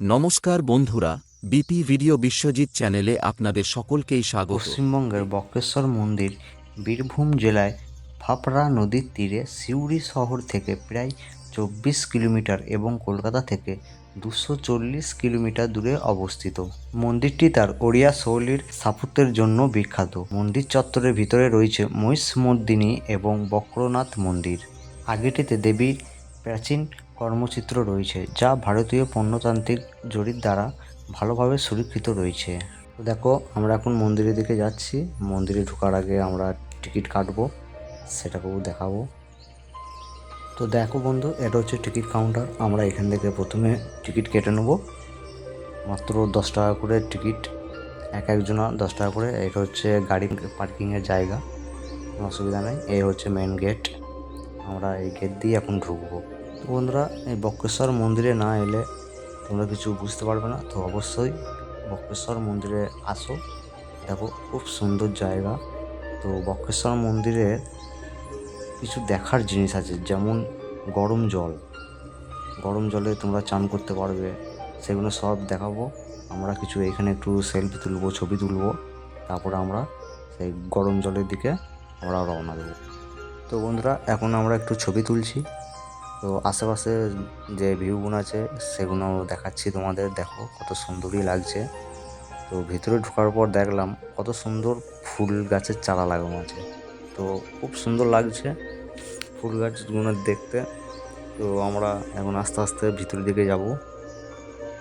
নমস্কার বন্ধুরা, BP video Biswajit চ্যানেলে আপনাদের সকলকেই স্বাগত। পশ্চিমবঙ্গের বক্রেশ্বর মন্দির, বীরভূম জেলায় ফাপড়া নদীর তীরে সিউড়ি শহর থেকে প্রায় চব্বিশ কিলোমিটার এবং কলকাতা থেকে দুশো চল্লিশ কিলোমিটার দূরে অবস্থিত। মন্দিরটি তার ওড়িয়া শৈলীর স্থাপত্যের জন্য বিখ্যাত। মন্দির চত্বরের ভিতরে রয়েছে মহিষমর্দিনী এবং বক্রনাথ মন্দির। আগেটিতে দেবীর প্রাচীন কর্মচিত্র রয়েছে, যা ভারতীয় প্রত্নতান্ত্রিক জরিপ দ্বারা ভালোভাবে সুরক্ষিত রয়েছে। দেখো, আমরা এখন মন্দিরের দিকে যাচ্ছি। মন্দিরে ঢোকার আগে আমরা টিকিট কাটবো, সেটাকেও দেখাবো। তো দেখো বন্ধু, এটা হচ্ছে টিকিট কাউন্টার। আমরা এখান থেকে প্রথমে টিকিট কেটে নেব। মাত্র দশ টাকা করে টিকিট। এক একজনা দশ টাকা করে। এটা হচ্ছে গাড়ি পার্কিংয়ের জায়গা। কোনো অসুবিধা নেই। এই হচ্ছে মেন গেট আমরা এই গেট দিয়ে এখন ঢুকবো। তো বন্ধুরা, এই বক্রেশ্বর মন্দিরে না এলে তোমরা কিছু বুঝতে পারবে না, তো অবশ্যই বক্রেশ্বর মন্দিরে আসো। দেখো, খুব সুন্দর জায়গা। তো বক্রেশ্বর মন্দিরে কিছু দেখার জিনিস আছে, যেমন গরম জল। গরম জলে তোমরা চান করতে পারবে, সেগুলো সব দেখাবো। আমরা কিছু এখানে একটু সেলফি তুলবো, ছবি তুলবো, তারপরে আমরা সেই গরম জলের দিকে আমরা রওনা দেবো। তো বন্ধুরা, এখন আমরা একটু ছবি তুলছি। তো আশেপাশে যে ভিউগুলো আছে, সেগুলো দেখাচ্ছি তোমাদের। দেখো, কত সুন্দরই লাগছে। তো ভিতরে ঢোকার পর দেখলাম, কত সুন্দর ফুল গাছের চারা লাগানো আছে। তো খুব সুন্দর লাগছে ফুল গাছগুলো দেখতে। তো আমরা এখন আস্তে আস্তে ভিতরের দিকে যাব।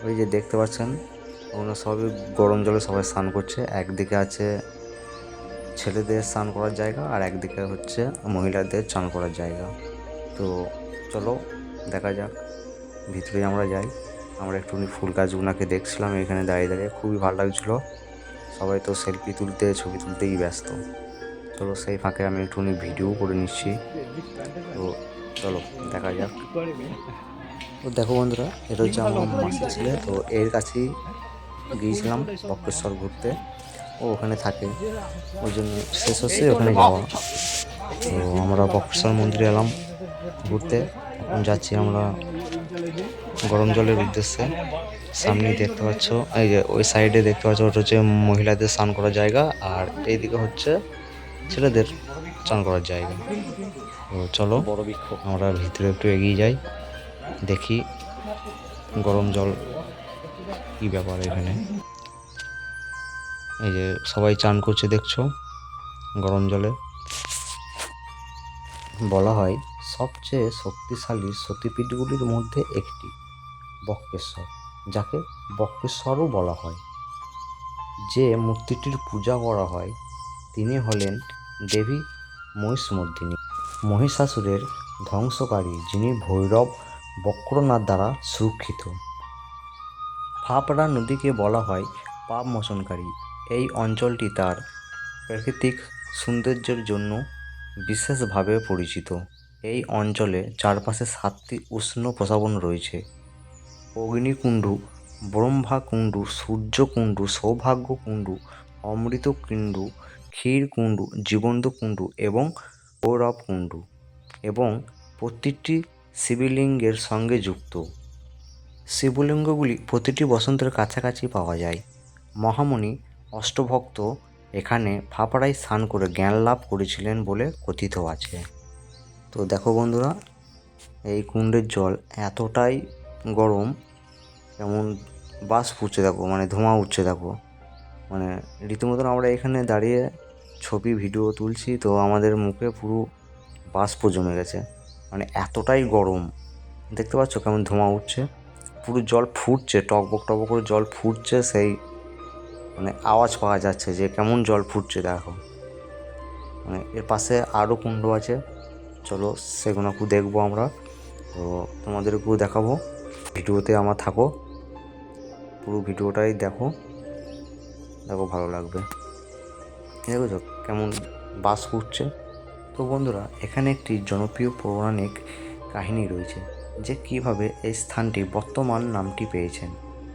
ওই যে দেখতে পাচ্ছেন, ওগুলো সবই গরম জলে সবাই স্নান করছে। একদিকে আছে ছেলেদের স্নান করার জায়গা, আর একদিকে হচ্ছে মহিলাদের স্নান করার জায়গা। তো চলো, দেখা যাক। ভিতরে আমরা যাই। আমরা একটুখানি ফুল গাছগুলোকে দেখছিলাম, এখানে দাঁড়িয়ে দাঁড়িয়ে খুবই ভালো লাগছিল। সবাই তো সেলফি তুলতে, ছবি তুলতেই ব্যস্ত। চলো, সেই ফাঁকে আমি একটুখানি ভিডিও করে নিচ্ছি। তো চলো, দেখা যাক। তো দেখো বন্ধুরা, এটা হচ্ছে আমার মাসি ছেলে। তো এর কাছেই গিয়েছিলাম বক্রেশ্বর ঘুরতে। ও ওখানে থাকে। ওই জন্য শেষ হচ্ছে, ওখানে যাওয়া। তো আমরা বক্রেশ্বর মন্দিরে এলাম। ঘুরতে এখন যাচ্ছি আমরা। গরম জলের উদ্দেশ্যে। সামনে দেখতে পাচ্ছ, এই যে ওই সাইডে দেখতে পাচ্ছ, ওটা হচ্ছে মহিলাদের স্নান করার জায়গা, আর এইদিকে হচ্ছে ছেলেদের স্নান করার জায়গা। তো চলো বড় বৃক্ষ আমরা ভিতরে একটু এগিয়ে যাই, দেখি গরম জল কি ব্যাপার এখানে। এই যে সবাই চান করছে, দেখছ? গরম জলে। বলা হয় সবচেয়ে শক্তিশালী সতীপীঠগুলির মধ্যে একটি, বক্রেশ্বর, যাকে বক্রেশ্বরও বলা হয়। যে মূর্তিটির পূজা করা হয়, তিনি হলেন দেবী মহিষমর্দিনী। মহিষাসুরের ধ্বংসকারী, যিনি ভৈরব বক্রনাথ দ্বারা সুরক্ষিত। ফাপড়া নদীকে বলা হয় পাপ মোচনকারী। এই অঞ্চলটি তার প্রাকৃতিক সৌন্দর্যের জন্য বিশেষভাবে পরিচিত। এই অঞ্চলে চারপাশে সাতটি উষ্ণ প্রসাবন রয়েছে। অগ্নিকুণ্ডু, ব্রহ্মাকুণ্ডু, সূর্যকুণ্ডু, সৌভাগ্যকুণ্ডু, অমৃতকুণ্ডু, ক্ষীরকুণ্ডু, জীবন্তকুণ্ডু এবং গৌরবকুণ্ডু এবং প্রতিটি শিবলিঙ্গের সঙ্গে যুক্ত। শিবলিঙ্গগুলি প্রতিটি বসন্তের কাছাকাছি পাওয়া যায়। মহামণি অষ্টভক্ত এখানে ফাপড়ায় স্নান করে জ্ঞান লাভ করেছিলেন বলে কথিত আছে। তো দেখো বন্ধুরা, এই কুণ্ডের জল এতটাই গরম, যেমন বাস ফুটছে দেখো মানে ধোঁয়া উঠছে দেখো। মানে রীতিমতন আমরা এখানে দাঁড়িয়ে ছবি, ভিডিও তুলছি, তো আমাদের মুখে পুরো বাষ্প জমে গেছে। মানে এতটাই গরম। দেখতে পাচ্ছ কেমন ধোঁয়া উঠছে? পুরো জল ফুটছে, টকবক টকবক করে জল ফুটছে, সেই মানে আওয়াজ পাওয়া যাচ্ছে যে কেমন জল ফুটছে দেখো। মানে এর পাশে আরও কুণ্ড আছে। চলো সেগুলোকেও দেখব আমরা। তো তোমাদেরকেও দেখাবো। ভিডিওতে আমার থাকো। পুরো ভিডিওটাই দেখো। দেখো, ভালো লাগবে। দেখেছ কেমন বাস ফুটছে তো বন্ধুরা, এখানে একটি জনপ্রিয় পৌরাণিক কাহিনী রয়েছে, যে কীভাবে এই স্থানটি বর্তমান নামটি পেয়েছেন।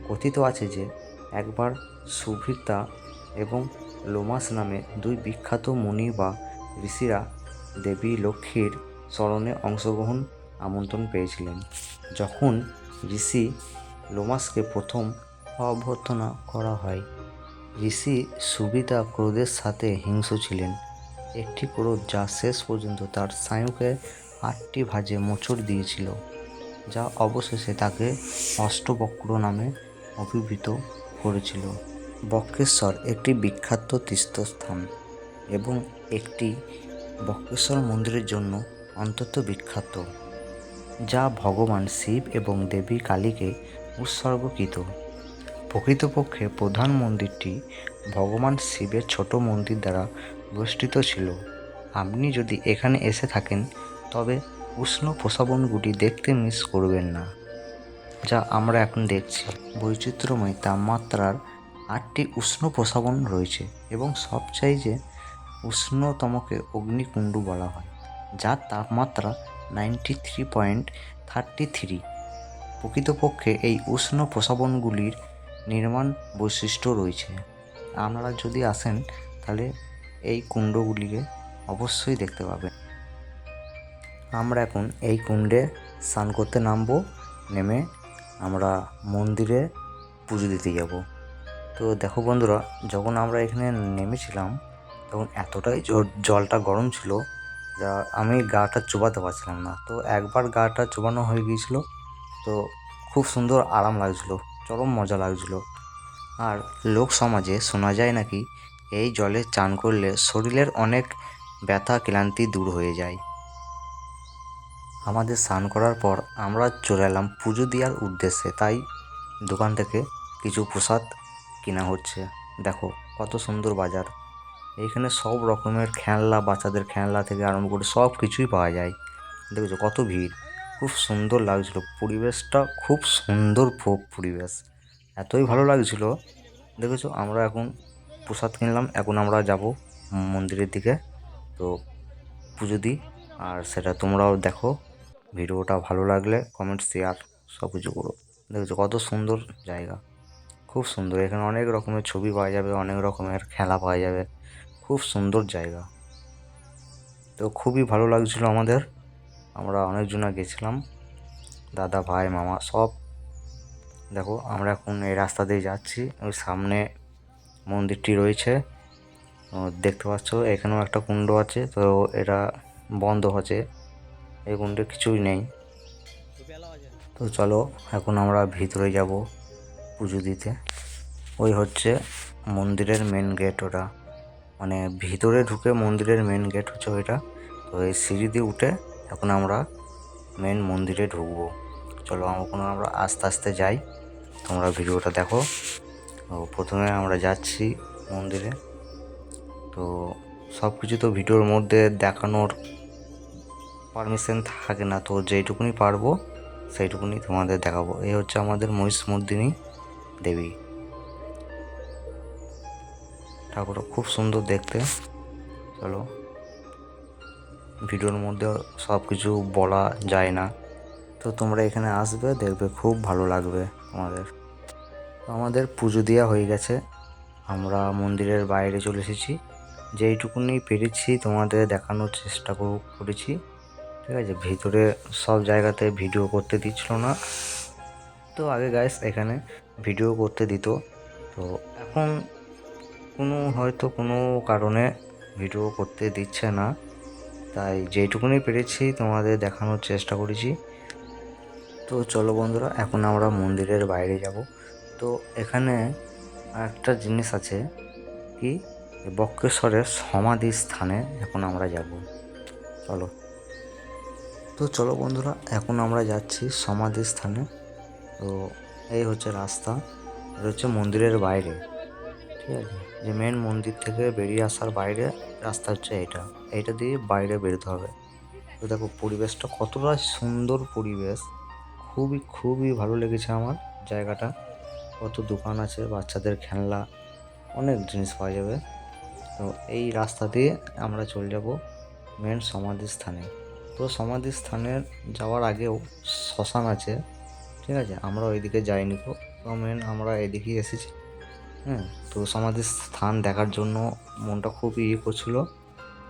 কথিত আছে যে, একবার সুভৃতা এবং লোমাস নামে দুই বিখ্যাত মুনি বা ঋষিরা দেবী লক্ষ্মীর স্মরণে অংশগ্রহণ আমন্ত্রণ পেয়েছিলেন। যখন ঋষি লোমাসকে প্রথম অভ্যর্থনা করা হয়, ঋষি সুবিধা ক্রোধের সাথে হিংস্র ছিলেন। একটি ক্রোধ যা শেষ পর্যন্ত তার স্নায়ুকে আটটি ভাজে মোচড় দিয়েছিল, যা অবশেষে তাকে অষ্টবক্র নামে অভিভূত করেছিল। বক্রেশ্বর একটি বিখ্যাত তীর্থস্থান এবং একটি বক্রেশ্বর মন্দিরের জন্য অন্তত বিখ্যাত, যা ভগবান শিব এবং দেবী কালীকে উৎসর্গকৃত। প্রকৃতপক্ষে প্রধান মন্দিরটি ভগবান শিবের ছোট মন্দির দ্বারা বেষ্টিত ছিল। আপনি যদি এখানে এসে থাকেন, তবে উষ্ণ প্রসাবনগুলি দেখতে মিস করবেন না, যা আমরা এখন দেখছি। বৈচিত্র্যময় তাপমাত্রার আটটি উষ্ণ প্রসাবন রয়েছে এবং সবচাইতে উষ্ণতমকে অগ্নিকুণ্ড বলা হয় যার তাপমাত্রা ninety three point thirty three প্রকৃতপক্ষে এই উষ্ণ প্রসাবনগুলির নির্মাণ বৈশিষ্ট্য রয়েছে। আপনারা যদি আসেন, তাহলে এই কুণ্ডগুলিকে অবশ্যই দেখতে পাবেন। আমরা এখন এই কুণ্ডে স্নান করতে নামবো, নেমে আমরা মন্দিরে পুজো দিতে যাব। তো দেখো বন্ধুরা, যখন আমরা এখানে নেমেছিলাম তখন এতটাই জলটা গরম ছিল যা আমি গাটা চোবাতে পারছিলাম না। তো একবার গাটা চোবানো হয়ে গিয়েছিল, তো খুব সুন্দর আরাম লাগছিল, চরম মজা লাগছিল। আর লোক সমাজে শোনা যায় নাকি, এই জলে চান করলে শরীরের অনেক ব্যথা ক্লান্তি দূর হয়ে যায়। আমাদের স্নান করার পর আমরা চলে এলাম পুজো দেওয়ার উদ্দেশ্যে, তাই দোকান থেকে কিছু প্রসাদ কেনা হচ্ছে। দেখো কত সুন্দর বাজার। এইখানে সব রকমের খেলনা, বাচ্চাদের খেলনা থেকে আরম্ভ করে সব কিছুই পাওয়া যায়। দেখেছ কত ভিড়? খুব সুন্দর লাগছিল। পরিবেশটা খুব সুন্দর পরিবেশ। এতই ভালো লাগছিল। দেখেছ, আমরা এখন প্রসাদ কিনলাম। এখন আমরা যাব মন্দিরের দিকে। তো পুজো দিই। আর সেটা তোমরাও দেখো। ভিডিওটা ভালো লাগলে কমেন্ট শেয়ার সব কিছু করো। দেখেছ কত সুন্দর জায়গা। খুব সুন্দর। এখানে অনেক রকমের ছবি পাওয়া যাবে, অনেক রকমের খেলা পাওয়া যাবে। খুব সুন্দর জায়গা। তো খুবই ভালো লাগছিল আমাদের। আমরা অনেকজনা গেছিলাম। দাদা, ভাই, মামা সব। দেখো, আমরা এখন এই রাস্তা দিয়ে যাচ্ছি। ওই সামনে মন্দিরটি রয়েছে। দেখতে পাচ্ছ, এখানেও একটা কুণ্ড আছে। তো এটা বন্ধ আছে। এই কুণ্ডে কিছুই নেই। তো চলো, এখন আমরা ভিতরে যাব পুজো দিতে। ওই হচ্ছে মন্দিরের মেন গেট ওটা। মানে ভিতরে ঢুকে মন্দিরের মেন গেট হচ্ছে ওইটা। তো এই সিঁড়ি দিয়ে উঠে এখন আমরা মেন মন্দিরে ঢুকবো। চলো এখন আমরা আস্তে আস্তে যাই। তোমরা ভিডিওটা দেখো। তো প্রথমে আমরা যাচ্ছি মন্দিরে। তো সব কিছু তো ভিডিওর মধ্যে দেখানোর পারমিশন থাকে না। তো যেইটুকুনি পারব সেইটুকুনি তোমাদের দেখাবো। এই হচ্ছে আমাদের মহিষ মহিষমর্দিনী দেবী। ঠাকুর খুব সুন্দর দেখতে। চলো। ভিডিওর মধ্যে সব কিছু বলা যায় না। তো তোমরা এখানে আসবে, দেখবে খুব ভালো লাগবে তোমাদের আমাদের পুজো দেওয়া হয়ে গেছে। আমরা মন্দিরের বাইরে চলে এসেছি। যেইটুকুনি পেরেছি তোমাদের দেখানোর চেষ্টা কর- করেছি। ঠিক আছে? ভিতরে সব জায়গাতে ভিডিও করতে দিচ্ছিল না। তো আগে গাইস এখানে ভিডিও করতে দিত। তো এখন কোনো হয়তো কোনো কারণে ভিডিও করতে দিচ্ছে না। তাই যেইটুকুনি পেরেছি তোমাদের দেখানোর চেষ্টা করেছি। তো চলো বন্ধুরা, এখন আমরা মন্দিরের বাইরে যাব। তো এখানে একটা জিনিস আছে কি? বক্রেশ্বরের সমাধি স্থানে এখন আমরা যাব। চলো। তো চলো বন্ধুরা, এখন আমরা যাচ্ছি সমাধি স্থানে। তো এই হচ্ছে রাস্তা, এটা হচ্ছে মন্দিরের বাইরে। ঠিক আছে? যে মেন মন্দির থেকে বেরিয়ে আসার বাইরে রাস্তা হচ্ছে এটা এইটা দিয়ে বাইরে বেরোতে হবে। তো দেখো, পরিবেশটা কতটা সুন্দর পরিবেশ। খুবই খুবই ভালো লেগেছে আমার জায়গাটা। কত দোকান আছে, বাচ্চাদের খেলনা, অনেক জিনিস পাওয়া যাবে। তো এই রাস্তা দিয়ে আমরা চলে যাব মেন সমাধি স্থানে তো সমাধি স্থানের যাওয়ার আগেও শ্মশান আছে, ঠিক আছে? আমরা ওইদিকে যাইনি তো মেন আমরা এদিকেই এসেছি। হ্যাঁ তো সমাধি স্থান দেখার জন্য মনটা খুব ইয়ে করছিল।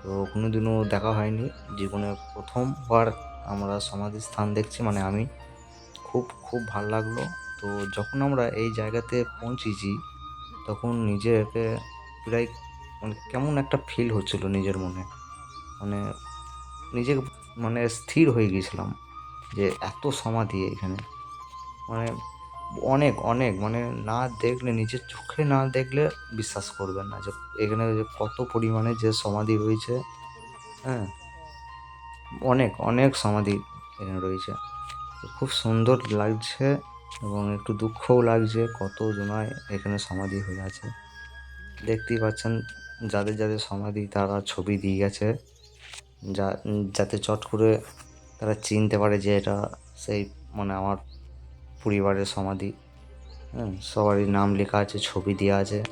তো কোনো দিনও দেখা হয়নি। জীবনে প্রথমবার আমরা সমাধি স্থান দেখছি মানে আমি। খুব খুব ভালো লাগল। তো যখন আমরা এই জায়গাতে পৌঁছেছি, তখন নিজেকে প্রায় মানে কেমন একটা ফিল হচ্ছিল নিজের মনে। মানে নিজেকে মানে স্থির হয়ে গিয়েছিলাম যে এত সমাধি এখানে। মানে অনেক অনেক মানে না দেখলে, নিজের চোখে না দেখলে বিশ্বাস করবেন না যে এখানে যে কত পরিমাণে যে সমাধি রয়েছে হ্যাঁ? অনেক অনেক সমাধি এখানে রয়েছে। খুব সুন্দর লাগছে এবং একটু দুঃখও লাগছে কত জনায় এখানে সমাধি হয়ে আছে। দেখতেই পাচ্ছেন যাদের যাদের সমাধি তারা ছবি দিয়ে গেছে। যা, যাতে চট করে তারা চিনতে পারে যে এটা সেই মানে আমার পরিবারের সমাধি। হ্যাঁ সবারই নাম লেখা আছে, ছবি দেওয়া আছে।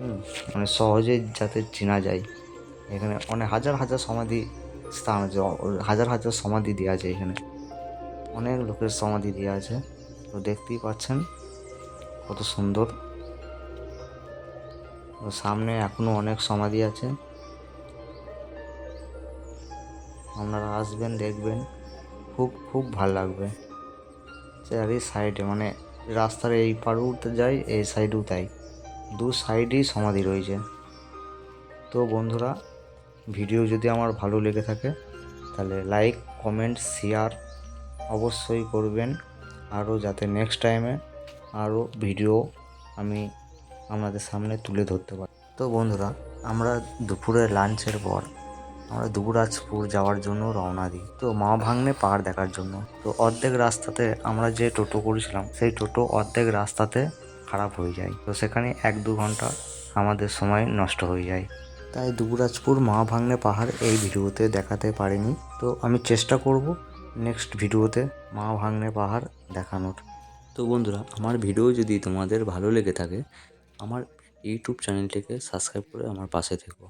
হুম মানে সহজেই যাতে চেনা যায়। এখানে অনেক হাজার হাজার সমাধি স্থান আছে হাজার হাজার সমাধি দেওয়া আছে এখানে। অনেক লোকের সমাধি দেওয়া আছে। তো দেখতেই পাচ্ছেন কত সুন্দর। সামনে এখনও অনেক সমাধি আছে। আপনারা আসবেন, দেখবেন। খুব খুব ভালো লাগবে। চারি সাইডে মানে রাস্তার এই পাড়েও যাই, এই সাইডেও তাই দু সাইডেই সমাধি রয়েছে। তো বন্ধুরা, ভিডিও যদি আমার ভালো লেগে থাকে, তাহলে লাইক কমেন্ট শেয়ার অবশ্যই করবেন। আরও যাতে নেক্সট টাইমে আরও ভিডিও আমি আপনাদের সামনে তুলে ধরতে পারি। তো বন্ধুরা, আমরা দুপুরে লাঞ্চের পর আমরা দুবরাজপুর যাওয়ার জন্য রওনা দিই। তো মা ভাঙনে পাহাড় দেখার জন্য। তো অর্ধেক রাস্তাতে আমরা যে টোটো করেছিলাম, সেই টোটো অর্ধেক রাস্তাতে খারাপ হয়ে যায়। তো সেখানে এক দু ঘণ্টা আমাদের সময় নষ্ট হয়ে যায়। তাই দুবরাজপুর মা ভাগ্নে পাহাড় এই ভিডিওতে দেখাতে পারিনি। তো আমি চেষ্টা করব নেক্সট ভিডিওতে মা ভাঙনে পাহাড় দেখানোর। তো বন্ধুরা, আমার ভিডিও যদি তোমাদের ভালো লেগে থাকে, আমার ইউটিউব চ্যানেলটিকে সাবস্ক্রাইব করে আমার পাশে থেকো।